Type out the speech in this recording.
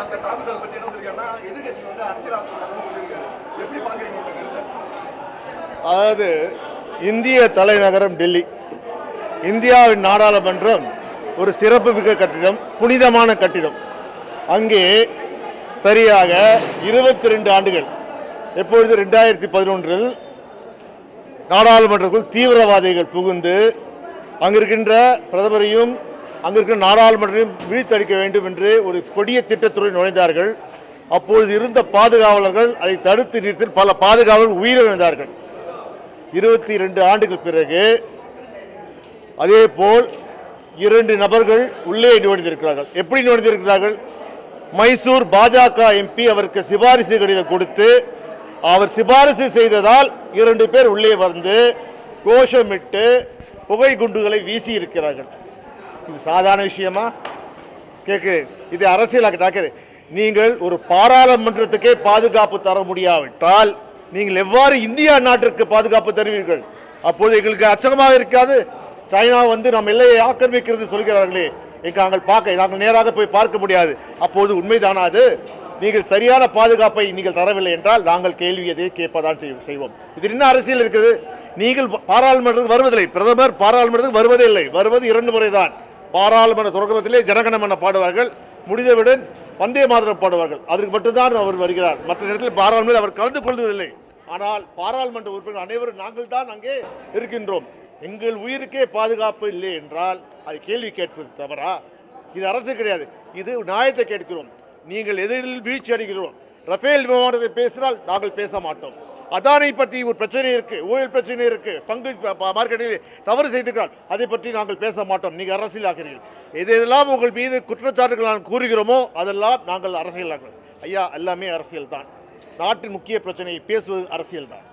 அந்த தாக்குதல் பற்றி என்ன எதிர்கட்சி வந்து அரசியல் எப்படி பாக்குறீங்க அதாவது இந்திய தலைநகரம் டெல்லி. இந்தியாவின் நாடாளுமன்றம் ஒரு சிறப்புமிக்க கட்டிடம் புனிதமான கட்டிடம். அங்கே சரியாக இருபத்தி ரெண்டு ஆண்டுகள் எப்பொழுது ரெண்டாயிரத்தி பதினொன்றில் நாடாளுமன்றத்துக்குள் தீவிரவாதிகள் புகுந்து அங்கிருக்கின்ற பிரதமரையும் அங்கிருக்கிற நாடாளுமன்றம் வீழ்த்தடிக்க வேண்டும் என்று ஒரு கொடிய திட்டத்துடன் நுழைந்தார்கள். அப்பொழுது இருந்த பாதுகாவலர்கள் அதை தடுத்து நிறுத்தி பல பாதுகாவலர்கள் உயிரிழந்தார்கள் இருபத்தி ரெண்டு ஆண்டுகள் பிறகு அதே போல் இரண்டு நபர்கள் உள்ளே நுழைந்திருக்கிறார்கள். எப்படி நுழைந்திருக்கிறார்கள்? மைசூர் பாஜக எம்பி அவருக்கு சிபாரிசு கடிதம் கொடுத்து அவர் சிபாரிசு செய்ததால் இரண்டு பேர் உள்ளே வந்து கோஷமிட்டு புகை குண்டுகளை வீசி இருக்கிறார்கள் இது சாதாரண விஷயமா? கேட்கிறேன் இது அரசியலாக டாக்கிறேன் நீங்கள் ஒரு பாராளுமன்றத்துக்கே பாதுகாப்பு தர முடியாவிட்டால் நீங்கள் எவ்வாறு இந்தியா நாட்டிற்கு பாதுகாப்பு தருவீர்கள்? அப்போது எங்களுக்கு அச்சகமாக இருக்காது. சைனா வந்து நம் எல்லையை ஆக்கிரமிக்கிறது சொல்கிறார்களே. நாங்கள் பார்க்க நாங்கள் நேராக போய் பார்க்க முடியாது. அப்போது உண்மைதானா அது? நீங்கள் சரியான பாதுகாப்பை நீங்கள் தரவில்லை என்றால் நாங்கள் கேள்வி எதை கேட்பதான் செய்வோம் செய்வோம். இது என்ன அரசியல் இருக்குது நீங்கள் பாராளுமன்றத்துக்கு வருவதில்லை. பிரதமர் பாராளுமன்றத்துக்கு வருவதே இல்லை வருவது இரண்டு முறைதான். பாராளுமன்ற தொடக்கத்திலே ஜனகணமன பாடுவார்கள் முடிந்தவுடன் வந்தே மாதரம் பாடுவார்கள். அதற்கு மட்டும்தான் அவர் வருகிறார். மற்ற நேரத்தில் பாராளுமன்ற அவர் கலந்து கொள்வதில்லை. ஆனால் பாராளுமன்ற உறுப்பினர் அனைவரும் நாங்கள் தான் அங்கே இருக்கின்றோம். எங்கள் உயிருக்கே பாதுகாப்பு இல்லை என்றால் அது கேள்வி கேட்பது தவறா? இது அரசு கிடையாது. இது நியாயத்தை கேட்கிறோம். நீங்கள் எதிரில் வீழ்ச்சி அடைகிறோம். ரஃபேல் விமானத்தை பேசினால் நாங்கள் பேச மாட்டோம். அதானை பற்றி ஒரு பிரச்சனை இருக்குது ஊழல் பிரச்சனை இருக்குது பங்கு மார்க்கெட்டில் தவறு செய்திருக்கிறார். அதை பற்றி நாங்கள் பேச மாட்டோம். நீங்கள் அரசியலாக்கிறீர்கள் எது இதெல்லாம் உங்கள் மீது குற்றச்சாட்டுகள் நான் கூறுகிறோமோ அதெல்லாம் நாங்கள் அரசியலாக்குறோம் ஐயா எல்லாமே அரசியல் தான் நாட்டின் முக்கிய பிரச்சனையை பேசுவது அரசியல் தான்